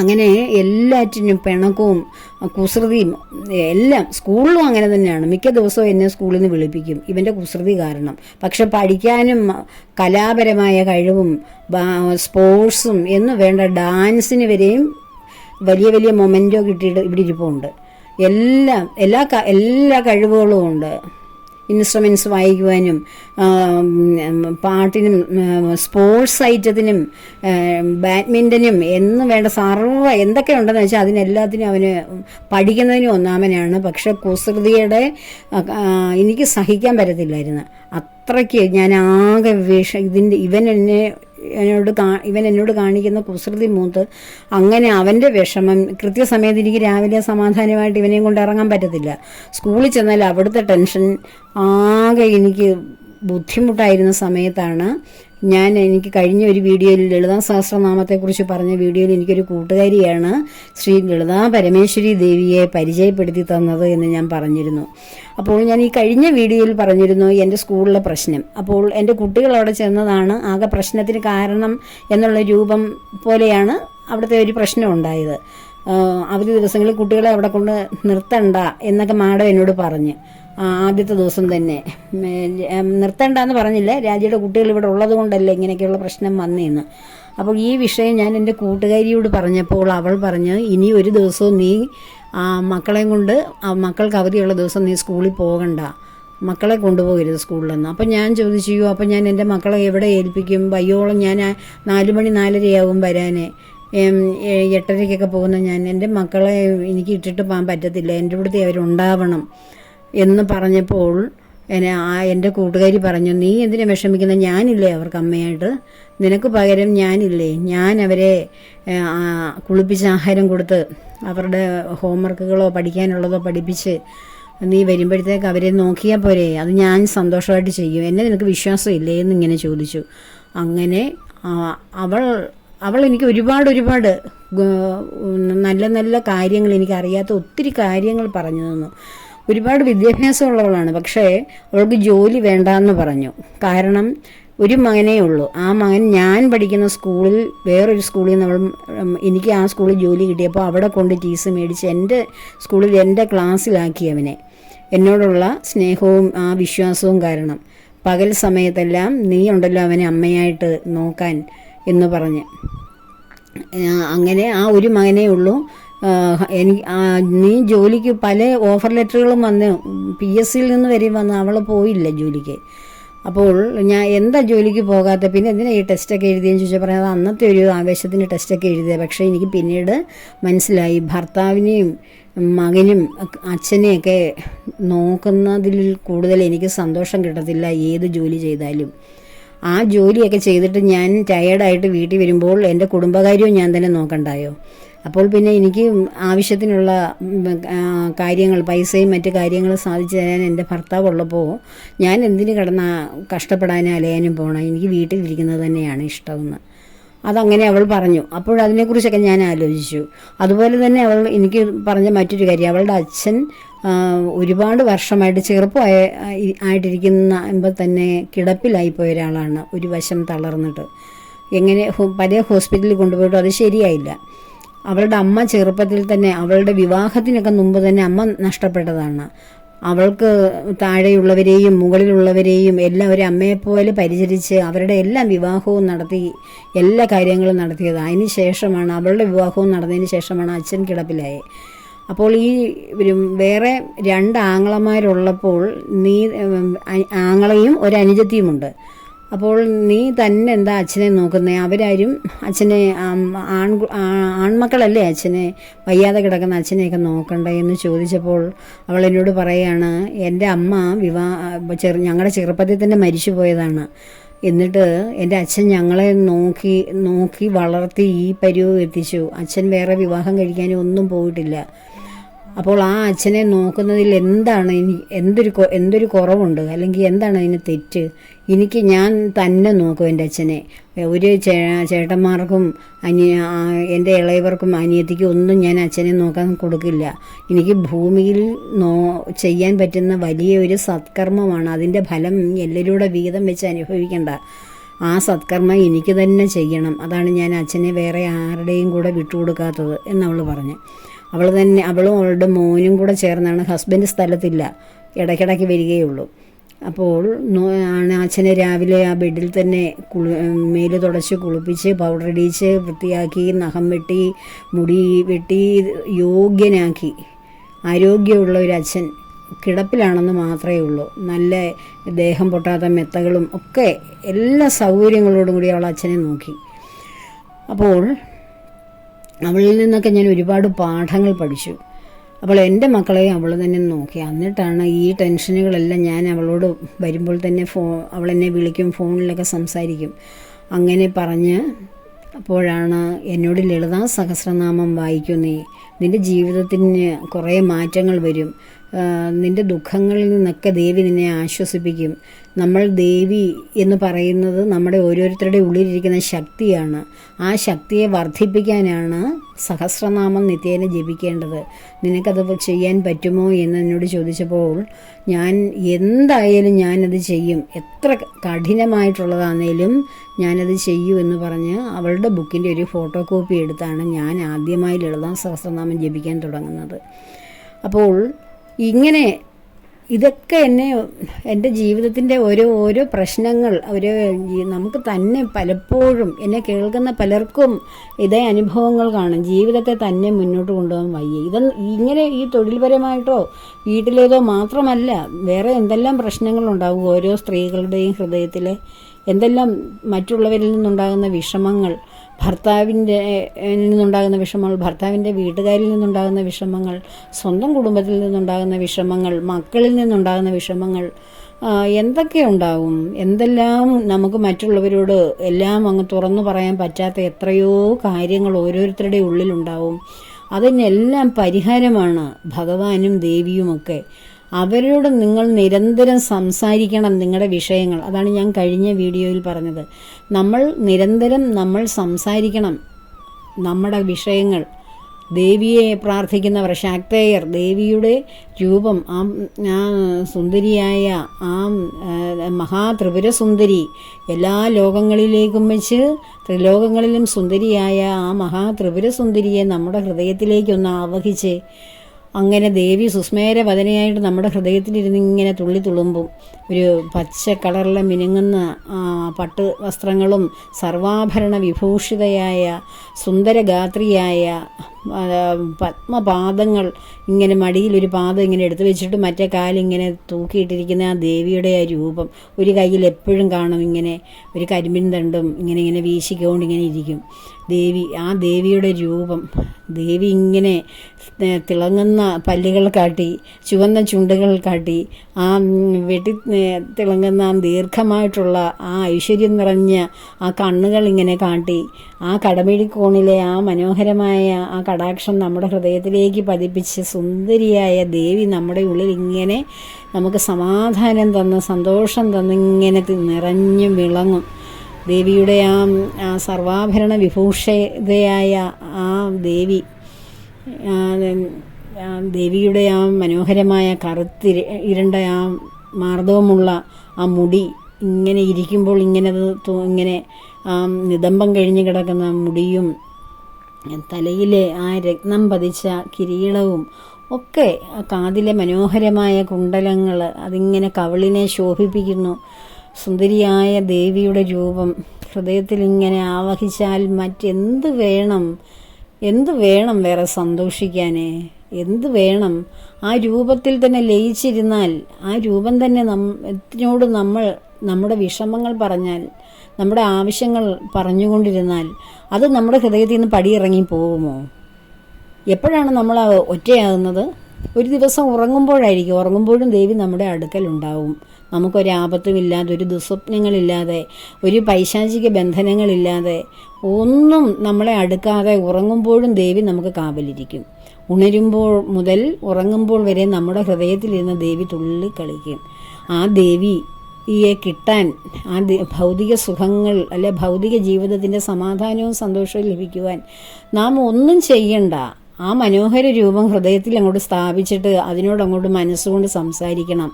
അങ്ങനെ എല്ലാറ്റിനും പിണക്കവും കുസൃതിയും എല്ലാം സ്കൂളിലും അങ്ങനെ തന്നെയാണ്. മിക്ക ദിവസവും എന്നെ സ്കൂളിൽ നിന്ന് വിളിപ്പിക്കും ഇവന്റെ കുസൃതി കാരണം. പക്ഷെ പഠിക്കാനും കലാപരമായ കഴിവും സ്പോർട്സും എന്ന് വേണ്ട ഡാൻസിന് വരെയും വലിയ വലിയ മൊമെന്റോ കിട്ടിയിട്ട് ഇവിടെ ഇരിപ്പുണ്ട്. എല്ലാം എല്ലാ എല്ലാ കഴിവുകളും ഉണ്ട്. ഇൻസ്ട്രുമെന്റ്സ് വായിക്കുവാനും പാട്ടിനും സ്പോർട്സ് ഐറ്റത്തിനും ബാഡ്മിന്റനും എന്ന് വേണ്ട സർവ എന്തൊക്കെ ഉണ്ടെന്ന് വെച്ചാൽ അതിനെല്ലാത്തിനും അവന് പഠിക്കുന്നതിനും ഒന്നാമനാണ്. പക്ഷെ കുസൃതിയുടെ എനിക്ക് സഹിക്കാൻ പറ്റത്തില്ലായിരുന്നു. അത്രയ്ക്ക് ഞാൻ ആകെ വിഷ ഇതിന്റെ ഇവൻ എന്നെ എന്നോട് കാ ഇവൻ എന്നോട് കാണിക്കുന്ന കുസൃതി മൂത്ത് അങ്ങനെ അവന്റെ വിഷമം കൃത്യസമയത്ത് എനിക്ക് രാവിലെ സമാധാനമായിട്ട് ഇവനെയും കൊണ്ട് ഇറങ്ങാൻ പറ്റത്തില്ല. സ്കൂളിൽ ചെന്നാൽ അവിടുത്തെ ടെൻഷൻ ആകെ എനിക്ക് ബുദ്ധിമുട്ടായിരുന്ന സമയത്താണ് ഞാൻ എനിക്ക് കഴിഞ്ഞ ഒരു വീഡിയോയിൽ ലളിതാ സഹസ്രനാമത്തെക്കുറിച്ച് പറഞ്ഞ വീഡിയോയിൽ എനിക്കൊരു കൂട്ടുകാരിയാണ് ശ്രീ ലളിതാ പരമേശ്വരി ദേവിയെ പരിചയപ്പെടുത്തി തന്നത് എന്ന് ഞാൻ പറഞ്ഞിരുന്നു. അപ്പോൾ ഞാൻ ഈ കഴിഞ്ഞ വീഡിയോയിൽ പറഞ്ഞിരുന്നു എന്റെ സ്കൂളിലെ പ്രശ്നം. അപ്പോൾ എന്റെ കുട്ടികൾ അവിടെ ചെന്നതാണ് ആകെ പ്രശ്നത്തിന് കാരണം എന്നുള്ള രൂപം പോലെയാണ് അവിടുത്തെ ഒരു പ്രശ്നം ഉണ്ടായത്. അവധി ദിവസങ്ങളിൽ കുട്ടികളെ അവിടെ കൊണ്ട് നിർത്തണ്ട എന്നൊക്കെ മാഡം എന്നോട് പറഞ്ഞ്. ആദ്യത്തെ ദിവസം തന്നെ. നിർത്തണ്ടെന്ന് പറഞ്ഞില്ല. രാജ്യയുടെ കുട്ടികൾ ഇവിടെ ഉള്ളത് കൊണ്ടല്ലേ ഇങ്ങനെയൊക്കെയുള്ള പ്രശ്നം വന്നേന്ന്. അപ്പോൾ ഈ വിഷയം ഞാൻ എന്റെ കൂട്ടുകാരിയോട് പറഞ്ഞപ്പോൾ അവൾ പറഞ്ഞു ഇനി ഒരു ദിവസവും നീ മക്കളെയും കൊണ്ട് മക്കൾക്ക് അവധിയുള്ള ദിവസം നീ സ്കൂളിൽ പോകണ്ട. മക്കളെ കൊണ്ടുപോകരുത് സ്കൂളിലെന്ന്. അപ്പം ഞാൻ ചോദിച്ചു "അയ്യോ, അപ്പം ഞാൻ എന്റെ മക്കളെ എവിടെ ഏൽപ്പിക്കും? വയ്യോളം ഞാൻ നാല് മണി നാലരയാകും വരാനേ. എട്ടരയ്ക്കൊക്കെ പോകുന്ന ഞാൻ എന്റെ മക്കളെ എനിക്ക് ഇട്ടിട്ട് പോകാൻ പറ്റത്തില്ല. എന്റെ ഇവിടുത്തെ അവരുണ്ടാവണം. എന്ന് പറഞ്ഞപ്പോൾ എന്നെ ആ എന്റെ കൂട്ടുകാരി പറഞ്ഞു നീ എന്തിനാ വിഷമിക്കുന്നത്? ഞാനില്ലേ അവർക്ക് അമ്മയായിട്ട്. നിനക്ക് പകരം ഞാനില്ലേ. ഞാൻ അവരെ കുളിപ്പിച്ച് ആഹാരം കൊടുത്ത് അവരുടെ ഹോംവർക്കുകളോ പഠിക്കാനുള്ളതോ പഠിപ്പിച്ച് നീ വരുമ്പോഴത്തേക്ക് അവരെ നോക്കിയാൽ പോരെ. അത് ഞാൻ സന്തോഷമായിട്ട് ചെയ്യും. എന്നെ നിനക്ക് വിശ്വാസമില്ലേ എന്നിങ്ങനെ ചോദിച്ചു. അങ്ങനെ അവൾ അവൾ എനിക്ക് ഒരുപാട് ഒരുപാട് നല്ല നല്ല കാര്യങ്ങൾ എനിക്ക് അറിയാത്ത ഒത്തിരി കാര്യങ്ങൾ പറഞ്ഞു തന്നു. ഒരുപാട് വിദ്യാഭ്യാസമുള്ളവളാണ്. പക്ഷേ അവൾക്ക് ജോലി വേണ്ടാന്ന് പറഞ്ഞു. കാരണം ഒരു മകനേ ഉള്ളൂ. ആ മകൻ ഞാൻ പഠിക്കുന്ന സ്കൂളിൽ വേറൊരു സ്കൂളിൽ നിന്ന് അവൾ എനിക്ക് ആ സ്കൂളിൽ ജോലി കിട്ടിയപ്പോൾ അവിടെ കൊണ്ട് ടീസ് മേടിച്ച് എന്റെ സ്കൂളിൽ എന്റെ ക്ലാസ്സിലാക്കി അവനെ എന്നോടുള്ള സ്നേഹവും ആ വിശ്വാസവും കാരണം. പകൽ സമയത്തെല്ലാം നീ ഉണ്ടല്ലോ അവനെ അമ്മയായിട്ട് നോക്കാൻ എന്ന് പറഞ്ഞ്. അങ്ങനെ ആ ഒരു മകനേ ഉള്ളൂ. എനിക്ക് നീ ജോലിക്ക് പല ഓഫർ ലെറ്ററുകളും വന്ന് പി എസ് സിയിൽ നിന്ന് വരെയും വന്ന് അവൾ പോയില്ല ജോലിക്ക്. അപ്പോൾ ഞാൻ എന്താ ജോലിക്ക് പോകാത്ത? പിന്നെ എന്തിനാ ഈ ടെസ്റ്റൊക്കെ എഴുതിയെന്ന് ചോദിച്ചാൽ പറഞ്ഞത് അന്നത്തെ ഒരു ആവേശത്തിന് ടെസ്റ്റൊക്കെ എഴുതിയത്. പക്ഷേ എനിക്ക് പിന്നീട് മനസ്സിലായി ഭർത്താവിനെയും മകനും അച്ഛനെയൊക്കെ നോക്കുന്നതിൽ കൂടുതൽ എനിക്ക് സന്തോഷം കിട്ടത്തില്ല ഏത് ജോലി ചെയ്താലും. ആ ജോലിയൊക്കെ ചെയ്തിട്ട് ഞാൻ ടയേർഡായിട്ട് വീട്ടിൽ വരുമ്പോൾ എന്റെ കുടുംബകാര്യവും ഞാൻ തന്നെ നോക്കണ്ടായോ? അപ്പോൾ പിന്നെ എനിക്ക് ആവശ്യത്തിനുള്ള കാര്യങ്ങൾ പൈസയും മറ്റു കാര്യങ്ങളും സാധിച്ചു തരാൻ എന്റെ ഭർത്താവ് ഉള്ളപ്പോൾ ഞാൻ എന്തിന് കിടന്ന കഷ്ടപ്പെടാനും അലയാനും പോകണം എനിക്ക് വീട്ടിലിരിക്കുന്നത് തന്നെയാണ് ഇഷ്ടമെന്ന്. അതങ്ങനെ അവൾ പറഞ്ഞു. അപ്പോഴതിനെക്കുറിച്ചൊക്കെ ഞാൻ ആലോചിച്ചു. അതുപോലെ തന്നെ അവൾ എനിക്ക് പറഞ്ഞ മറ്റൊരു കാര്യം. അവളുടെ അച്ഛൻ ഒരുപാട് വർഷമായിട്ട് ചെറുപ്പമായ ആയിട്ടിരിക്കുന്ന തന്നെ കിടപ്പിലായിപ്പോയ ഒരാളാണ് ഒരു വശം തളർന്നിട്ട്. എങ്ങനെ പല ഹോസ്പിറ്റലിൽ കൊണ്ടുപോയിട്ടും അത് ശരിയായില്ല. അവളുടെ അമ്മ ചെറുപ്പത്തിൽ തന്നെ അവളുടെ വിവാഹത്തിനൊക്കെ മുമ്പ് തന്നെ അമ്മ നഷ്ടപ്പെട്ടതാണ്. അവൾക്ക് താഴെയുള്ളവരെയും മുകളിലുള്ളവരെയും എല്ലാം ഒരു അമ്മയെപ്പോലെ പരിചരിച്ച് അവരുടെ എല്ലാം വിവാഹവും നടത്തി എല്ലാ കാര്യങ്ങളും നടത്തിയത്. അതിന് ശേഷമാണ് അവളുടെ വിവാഹവും നടന്നതിന് ശേഷമാണ് അച്ഛൻ കിടപ്പിലായത് അപ്പോൾ ഈ വേറെ രണ്ട് ആങ്ങളമാരുള്ളപ്പോൾ നീ ആങ്ങളയും ഒരു അനുജത്തിയുമുണ്ട്. അപ്പോൾ നീ തന്നെ എന്താ അച്ഛനെ നോക്കുന്നത് അവരാരും അച്ഛനെ ആൺ ആൺമക്കളല്ലേ അച്ഛനെ? വയ്യാതെ കിടക്കുന്ന അച്ഛനെയൊക്കെ നോക്കണ്ടേ എന്ന് ചോദിച്ചപ്പോൾ അവൾ എന്നോട് പറയാണ് എന്റെ അമ്മ വിവാഹ ചെറു ഞങ്ങളുടെ ചെറുപ്പത്തിൽ തന്നെ മരിച്ചു പോയതാണ്. എന്നിട്ട് എന്റെ അച്ഛൻ ഞങ്ങളെ നോക്കി നോക്കി വളർത്തി ഈ പരുവ് എത്തിച്ചു. അച്ഛൻ വേറെ വിവാഹം കഴിക്കാനും ഒന്നും പോയിട്ടില്ല. അപ്പോൾ ആ അച്ഛനെ നോക്കുന്നതിൽ എന്താണ് ഇനി? എന്തൊരു എന്തൊരു കുറവുണ്ട്? അല്ലെങ്കിൽ എന്താണ് അതിന് തെറ്റ്? എനിക്ക് ഞാൻ തന്നെ നോക്കും എന്റെ അച്ഛനെ. ഒരു ചേ ചേട്ടന്മാർക്കും അനിയ എന്റെ ഇളയവർക്കും അനിയത്തിക്കും ഒന്നും ഞാൻ അച്ഛനെ നോക്കാൻ കൊടുക്കില്ല. എനിക്ക് ഭൂമിയിൽ നോ ചെയ്യാൻ പറ്റുന്ന വലിയ ഒരു സത്കർമ്മമാണ്. അതിന്റെ ഫലം എല്ലാവരുടെ വീതം വെച്ച് അനുഭവിക്കേണ്ട. ആ സത്കർമ്മം എനിക്ക് തന്നെ ചെയ്യണം. അതാണ് ഞാൻ അച്ഛനെ വേറെ ആരുടെയും കൂടെ വിട്ടുകൊടുക്കാത്തത് എന്നവൾ പറഞ്ഞു. അവൾ തന്നെ അവളും അവളുടെ മോനും കൂടെ ചേർന്നാണ് ഹസ്ബൻഡ് സ്ഥലത്തില്ല. ഇടയ്ക്കിടയ്ക്ക് വരികയുള്ളൂ. അപ്പോൾ ആണ് അച്ഛനെ രാവിലെ ആ ബെഡിൽ തന്നെ കുളി മേൽ തുടച്ച് കുളിപ്പിച്ച് പൗഡർ അടിച്ച് വൃത്തിയാക്കി നഖം വെട്ടി മുടി വെട്ടി യോഗ്യനാക്കി. ആരോഗ്യമുള്ള ഒരു അച്ഛൻ കിടപ്പിലാണെന്ന് മാത്രമേ ഉള്ളൂ. നല്ല ദേഹം പൊട്ടാത്ത മെത്തകളും ഒക്കെ എല്ലാ സൗകര്യങ്ങളോടും കൂടി അവൾ അച്ഛനെ നോക്കി. അപ്പോൾ അവളിൽ നിന്നൊക്കെ ഞാൻ ഒരുപാട് പാഠങ്ങൾ പഠിച്ചു. അപ്പോൾ എന്റെ മക്കളെ അവൾ തന്നെ നോക്കി. എന്നിട്ടാണ് ഈ ടെൻഷനുകളെല്ലാം ഞാൻ അവളോട് വരുമ്പോൾ തന്നെ ഫോ അവളെന്നെ വിളിക്കും ഫോണിലൊക്കെ സംസാരിക്കും. അങ്ങനെ പറഞ്ഞ് അപ്പോഴാണ് എന്നോട് ലളിതാ സഹസ്രനാമം വായിക്കുന്നേ നിന്റെ ജീവിതത്തിന് കുറേ മാറ്റങ്ങൾ വരും. നിന്റെ ദുഃഖങ്ങളിൽ നിന്നൊക്കെ ദേവി നിന്നെ ആശ്വസിപ്പിക്കും. നമ്മൾ ദേവി എന്ന് പറയുന്നത് നമ്മുടെ ഓരോരുത്തരുടെ ഉള്ളിലിരിക്കുന്ന ശക്തിയാണ്. ആ ശക്തിയെ വർദ്ധിപ്പിക്കാനാണ് സഹസ്രനാമം നിത്യേന ജപിക്കേണ്ടത്. നിനക്കത് ചെയ്യാൻ പറ്റുമോ എന്ന് എന്നോട് ചോദിച്ചപ്പോൾ ഞാൻ എന്തായാലും ഞാനത് ചെയ്യും. എത്ര കഠിനമായിട്ടുള്ളതാണേലും ഞാനത് ചെയ്യൂ എന്ന് പറഞ്ഞ് അവളുടെ ബുക്കിന്റെ ഒരു ഫോട്ടോ കോപ്പി എടുത്താണ് ഞാൻ ആദ്യമായി ലളിതാ സഹസ്രനാമം ജപിക്കാൻ തുടങ്ങുന്നത്. അപ്പോൾ ഇങ്ങനെ ഇതൊക്കെ എന്നെ എന്റെ ജീവിതത്തിന്റെ ഓരോ ഓരോ പ്രശ്നങ്ങൾ ഓരോ നമുക്ക് തന്നെ പലപ്പോഴും എന്നെ കേൾക്കുന്ന പലർക്കും ഇതേ അനുഭവങ്ങൾ കാണും. ജീവിതത്തെ തന്നെ മുന്നോട്ട് കൊണ്ടുപോകാൻ വയ്യ. ഇത് ഇങ്ങനെ ഈ തൊഴിൽപരമായിട്ടോ വീട്ടിലേതോ മാത്രമല്ല വേറെ എന്തെല്ലാം പ്രശ്നങ്ങളുണ്ടാവും ഓരോ സ്ത്രീകളുടെയും ഹൃദയത്തിൽ എന്തെല്ലാം മറ്റുള്ളവരിൽ നിന്നുണ്ടാകുന്ന വിഷമങ്ങൾ ഭർത്താവിന്റെ നിന്നുണ്ടാകുന്ന വിഷമങ്ങൾ ഭർത്താവിന്റെ വീട്ടുകാരിൽ നിന്നുണ്ടാകുന്ന വിഷമങ്ങൾ സ്വന്തം കുടുംബത്തിൽ നിന്നുണ്ടാകുന്ന വിഷമങ്ങൾ മക്കളിൽ നിന്നുണ്ടാകുന്ന വിഷമങ്ങൾ എന്തൊക്കെ ഉണ്ടാവും? എന്തെല്ലാം നമുക്ക് മറ്റുള്ളവരോട് എല്ലാം അങ്ങ് തുറന്നു പറയാൻ പറ്റാത്ത എത്രയോ കാര്യങ്ങൾ ഓരോരുത്തരുടെ ഉള്ളിലുണ്ടാവും. അതിനെല്ലാം പരിഹാരമാണ് ഭഗവാനും ദേവിയുമൊക്കെ. അവരോട് നിങ്ങൾ നിരന്തരം സംസാരിക്കണം നിങ്ങളുടെ വിഷയങ്ങൾ. അതാണ് ഞാൻ കഴിഞ്ഞ വീഡിയോയിൽ പറഞ്ഞത്. നമ്മൾ നിരന്തരം നമ്മൾ സംസാരിക്കണം. നമ്മുടെ വിഷയങ്ങൾ. ദേവിയെ പ്രാർത്ഥിക്കുന്നവർ ശാക്തേയർ ദേവിയുടെ രൂപം ആ ആ സുന്ദരിയായ ആ മഹാത്രിപുര സുന്ദരി എല്ലാ ലോകങ്ങളിലേക്കും വെച്ച് ത്രിലോകങ്ങളിലും സുന്ദരിയായ ആ മഹാത്രിപുര സുന്ദരിയെ നമ്മുടെ ഹൃദയത്തിലേക്കൊന്ന് ആവഹിച്ച് അങ്ങനെ ദേവി സുസ്മേര വദനയായിട്ട് നമ്മുടെ ഹൃദയത്തിലിരുന്ന് ഇങ്ങനെ തുള്ളി തുളുമ്പും ഒരു പച്ച കളറിലെ മിനുങ്ങുന്ന പട്ട് വസ്ത്രങ്ങളും സർവാഭരണ വിഭൂഷിതയായ സുന്ദരഗാത്രിയായ പത്മപാദങ്ങൾ ഇങ്ങനെ മടിയിലൊരു പാദം ഇങ്ങനെ എടുത്തു വെച്ചിട്ട് മറ്റേ കാലിങ്ങനെ തൂക്കിയിട്ടിരിക്കുന്ന ആ ദേവിയുടെ ആ രൂപം ഒരു കയ്യിൽ എപ്പോഴും കാണും. ഇങ്ങനെ ഒരു കരിമ്പിൻ തണ്ടും ഇങ്ങനെ ഇങ്ങനെ വീശിക്കൊണ്ട് ഇങ്ങനെ ഇരിക്കും. ദേവി ആ ദേവിയുടെ രൂപം. ദേവി ഇങ്ങനെ തിളങ്ങുന്ന പല്ലുകൾ കാട്ടി ചുവന്ന ചുണ്ടുകൾ കാട്ടി ആ വെട്ടി തിളങ്ങുന്ന ദീർഘമായിട്ടുള്ള ആ ഐശ്വര്യം നിറഞ്ഞ ആ കണ്ണുകൾ ഇങ്ങനെ കാട്ടി ആ കടമിഴിക്കോണിലെ ആ മനോഹരമായ ആ കടാക്ഷം നമ്മുടെ ഹൃദയത്തിലേക്ക് പതിപ്പിച്ച് സുന്ദരിയായ ദേവി നമ്മുടെ ഉള്ളിൽ ഇങ്ങനെ നമുക്ക് സമാധാനം തന്ന് സന്തോഷം തന്ന് ഇങ്ങനെ തി- നിറഞ്ഞു വിളങ്ങും. ദേവിയുടെ ആ ആ സർവാഭരണ വിഭൂഷിതയായ ആ ദേവി ദേവിയുടെ ആ മനോഹരമായ കറുത്തിര ഇരുണ്ട ആ മാർദ്ദവമുള്ള ആ മുടി ഇങ്ങനെ ഇരിക്കുമ്പോൾ ഇങ്ങനെ ഇങ്ങനെ നിതംബം കഴിഞ്ഞ് കിടക്കുന്ന മുടിയും തലയിലെ ആ രത്നം പതിച്ച കിരീടവും ഒക്കെ കാതിലെ മനോഹരമായ കുണ്ടലങ്ങൾ അതിങ്ങനെ കവളിനെ ശോഭിപ്പിക്കുന്നു. സുന്ദരിയായ ദേവിയുടെ രൂപം ഹൃദയത്തിൽ ഇങ്ങനെ ആവഹിച്ചാൽ മറ്റെന്ത് വേണം? എന്ത് വേണം വേറെ സന്തോഷിക്കാനേ? എന്ത് വേണം? ആ രൂപത്തിൽ തന്നെ ലയിച്ചിരുന്നാൽ ആ രൂപം തന്നെ നമ്മോട് നമ്മൾ നമ്മുടെ വിഷമങ്ങൾ പറഞ്ഞാൽ നമ്മുടെ ആവശ്യങ്ങൾ പറഞ്ഞുകൊണ്ടിരുന്നാൽ അത് നമ്മുടെ ഹൃദയത്തിൽ നിന്ന് പടിയിറങ്ങി പോകുമോ? എപ്പോഴാണ് നമ്മൾ ഒറ്റയാകുന്നത്? ഒരു ദിവസം ഉറങ്ങുമ്പോഴായിരിക്കും. ഉറങ്ങുമ്പോഴും ദേവി നമ്മുടെ അടുക്കലുണ്ടാവും നമുക്കൊരാപത്തുമില്ലാതെ ഒരു ദുസ്വപ്നങ്ങളില്ലാതെ ഒരു പൈശാചിക ബന്ധനങ്ങളില്ലാതെ ഒന്നും നമ്മളെ അടുക്കാതെ ഉറങ്ങുമ്പോഴും ദേവി നമുക്ക് കാവലിരിക്കും. ഉണരുമ്പോൾ മുതൽ ഉറങ്ങുമ്പോൾ വരെ നമ്മുടെ ഹൃദയത്തിലിരുന്ന ദേവി തുള്ളി കളിക്കും ആ ദേവി ഈയെ കിട്ടാൻ ആ ഭൗതിക സുഖങ്ങൾ അല്ലെ ഭൗതിക ജീവിതത്തിന്റെ സമാധാനവും സന്തോഷവും ലഭിക്കുവാൻ നാം ഒന്നും ചെയ്യണ്ട. ആ മനോഹര രൂപം ഹൃദയത്തിൽ അങ്ങോട്ട് സ്ഥാപിച്ചിട്ട് അതിനോട് അങ്ങോട്ട് മനസ്സുകൊണ്ട് സംസാരിക്കണം.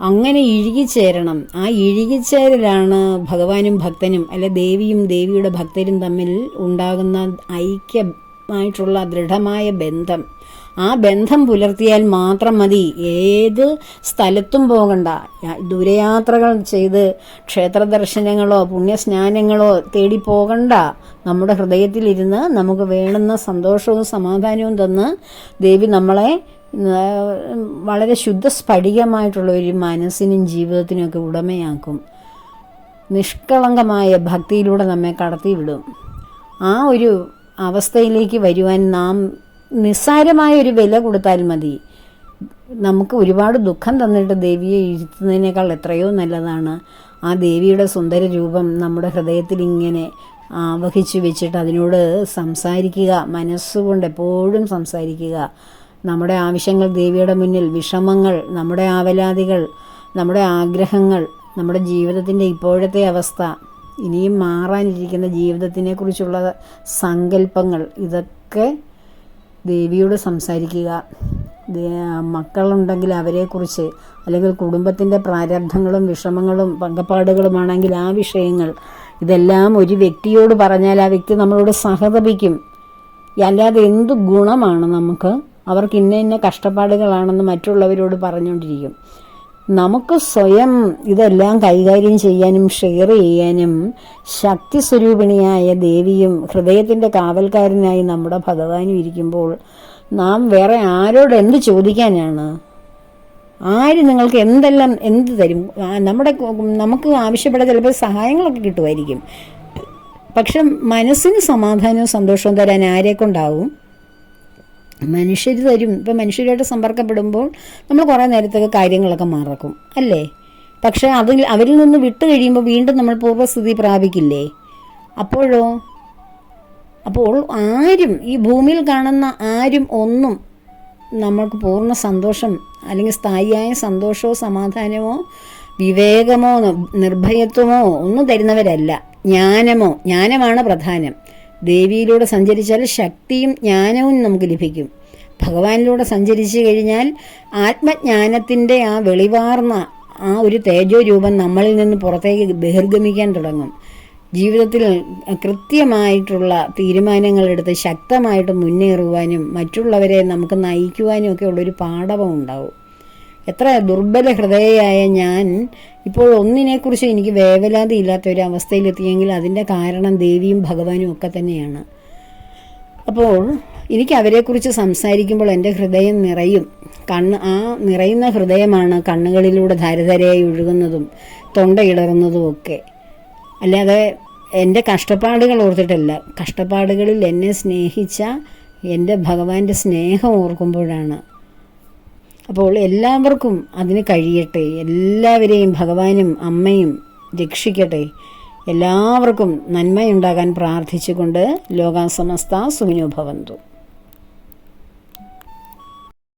അങ്ങനെ ഇഴുകിച്ചേരണം ആ ഇഴുകിച്ചേരലാണ് ഭഗവാനും ഭക്തനും അല്ലെ ദേവിയും ദേവിയുടെ ഭക്തരും തമ്മിൽ ഉണ്ടാകുന്ന ഐക്യമായിട്ടുള്ള ദൃഢമായ ബന്ധം. ആ ബന്ധം പുലർത്തിയാൽ മാത്രം മതി. ഏത് സ്ഥലത്തും പോകണ്ട. ദൂരയാത്രകൾ ചെയ്ത് ക്ഷേത്ര ദർശനങ്ങളോ പുണ്യസ്നാനങ്ങളോ തേടി പോകണ്ട. നമ്മുടെ ഹൃദയത്തിലിരുന്ന് നമുക്ക് വേണ്ടുന്ന സന്തോഷവും സമാധാനവും തന്ന് ദേവി നമ്മളെ വളരെ ശുദ്ധ സ്ഫടികമായിട്ടുള്ള ഒരു മനസ്സിനും ജീവിതത്തിനും ഒക്കെ ഉടമയാക്കും. നിഷ്കളങ്കമായ ഭക്തിയിലൂടെ നമ്മെ കടത്തിവിടും. ആ ഒരു അവസ്ഥയിലേക്ക് വരുവാൻ നാം നിസ്സാരമായ ഒരു വില കൊടുത്താൽ മതി. നമുക്ക് ഒരുപാട് ദുഃഖം തന്നിട്ട് ദേവിയെ ഇരുത്തുന്നതിനേക്കാൾ എത്രയോ നല്ലതാണ്. ആ ദേവിയുടെ സുന്ദര രൂപം നമ്മുടെ ഹൃദയത്തിൽ ഇങ്ങനെ ആവഹിച്ചു വെച്ചിട്ട് അതിനോട് സംസാരിക്കുക മനസ്സുകൊണ്ട് എപ്പോഴും സംസാരിക്കുക. നമ്മുടെ ആവശ്യങ്ങൾ ദേവിയുടെ മുന്നിൽ വിഷമങ്ങൾ നമ്മുടെ ആവലാതികൾ നമ്മുടെ ആഗ്രഹങ്ങൾ നമ്മുടെ ജീവിതത്തിന്റെ ഇപ്പോഴത്തെ അവസ്ഥ ഇനിയും മാറാനിരിക്കുന്ന ജീവിതത്തിനെ കുറിച്ചുള്ള സങ്കല്പങ്ങൾ ഇതൊക്കെ ദേവിയോട് സംസാരിക്കുക. മക്കളുണ്ടെങ്കിൽ അവരെക്കുറിച്ച് അല്ലെങ്കിൽ കുടുംബത്തിന്റെ പ്രാരബ്ധങ്ങളും വിഷമങ്ങളും പങ്കപ്പാടുകളുമാണെങ്കിൽ ആ വിഷയങ്ങൾ ഇതെല്ലാം ഒരു വ്യക്തിയോട് പറഞ്ഞാൽ ആ വ്യക്തി നമ്മളോട് സഹതപിക്കും. അല്ലാതെ എന്ത് ഗുണമാണ് നമുക്ക്? അവർക്ക് ഇന്ന ഇന്ന കഷ്ടപ്പാടുകളാണെന്ന് മറ്റുള്ളവരോട് പറഞ്ഞുകൊണ്ടിരിക്കും. നമുക്ക് സ്വയം ഇതെല്ലാം കൈകാര്യം ചെയ്യാനും ഷെയർ ചെയ്യാനും ശക്തി സ്വരൂപിണിയായ ദേവിയും ഹൃദയത്തിന്റെ കാവൽക്കാരനായി നമ്മുടെ ഭഗവാനും ഇരിക്കുമ്പോൾ നാം വേറെ ആരോട് എന്ത് ചോദിക്കാനാണ്? ആര് നിങ്ങൾക്ക് എന്തെല്ലാം എന്ത് തരും? നമ്മുടെ നമുക്ക് ആവശ്യപ്പെട്ട ചിലപ്പോൾ സഹായങ്ങളൊക്കെ കിട്ടുമായിരിക്കും. പക്ഷെ മനസ്സിന് സമാധാനവും സന്തോഷവും തരാൻ ആരെ കൊണ്ടാവും മനുഷ്യർ തരും ഇപ്പം മനുഷ്യരുമായിട്ട് സമ്പർക്കപ്പെടുമ്പോൾ നമ്മൾ കുറേ നേരത്തൊക്കെ കാര്യങ്ങളൊക്കെ മറക്കും. അല്ലേ? പക്ഷേ അതിൽ അവരിൽ നിന്ന് വിട്ടു കഴിയുമ്പോൾ വീണ്ടും നമ്മൾ പൂർവസ്ഥിതി പ്രാപിക്കില്ലേ? അപ്പോഴോ? അപ്പോൾ ആരും ഈ ഭൂമിയിൽ കാണുന്ന ആരും ഒന്നും നമ്മൾക്ക് പൂർണ സന്തോഷം അല്ലെങ്കിൽ സ്ഥായിയായ സന്തോഷമോ സമാധാനമോ വിവേകമോ നിർഭയത്വമോ ഒന്നും തരുന്നവരല്ല. ജ്ഞാനമോ ജ്ഞാനമാണ് പ്രധാനം. ദേവിയിലൂടെ സഞ്ചരിച്ചാൽ ശക്തിയും ജ്ഞാനവും നമുക്ക് ലഭിക്കും. ഭഗവാനിലൂടെ സഞ്ചരിച്ചു കഴിഞ്ഞാൽ ആത്മജ്ഞാനത്തിന്റെ ആ വെളിവാർന്ന ആ ഒരു തേജോ രൂപം നമ്മളിൽ നിന്ന് പുറത്തേക്ക് ബഹിർഗമിക്കാൻ തുടങ്ങും. ജീവിതത്തിൽ കൃത്യമായിട്ടുള്ള തീരുമാനങ്ങളെടുത്ത് ശക്തമായിട്ട് മുന്നേറുവാനും മറ്റുള്ളവരെ നമുക്ക് നയിക്കുവാനും ഒക്കെ ഉള്ളൊരു പാഠവും ഉണ്ടാവും. എത്ര ദുർബല ഹൃദയയായ ഞാൻ ഇപ്പോൾ ഒന്നിനെക്കുറിച്ച് എനിക്ക് വേവലാതി ഇല്ലാത്ത ഒരു അവസ്ഥയിലെത്തിയെങ്കിൽ അതിന്റെ കാരണം ദേവിയും ഭഗവാനും ഒക്കെ തന്നെയാണ്. അപ്പോൾ എനിക്ക് അവരെക്കുറിച്ച് സംസാരിക്കുമ്പോൾ എന്റെ ഹൃദയം നിറയും. കണ്ണ് ആ നിറയുന്ന ഹൃദയമാണ് കണ്ണുകളിലൂടെ ധാരധാരയായി ഒഴുകുന്നതും തൊണ്ടയിടറുന്നതും ഒക്കെ. അല്ലാതെ എന്റെ കഷ്ടപ്പാടുകൾ ഓർത്തിട്ടല്ല. കഷ്ടപ്പാടുകളിൽ എന്നെ സ്നേഹിച്ച എന്റെ ഭഗവാന്റെ സ്നേഹം ഓർക്കുമ്പോഴാണ് അപ്പോൾ എല്ലാവർക്കും അതിന് കഴിയട്ടെ. എല്ലാവരെയും ഭഗവാനും അമ്മയും രക്ഷിക്കട്ടെ. എല്ലാവർക്കും നന്മയുണ്ടാകാൻ പ്രാർത്ഥിച്ചുകൊണ്ട് ലോകാസമസ്ത സുഖിനോ ഭവന്തു.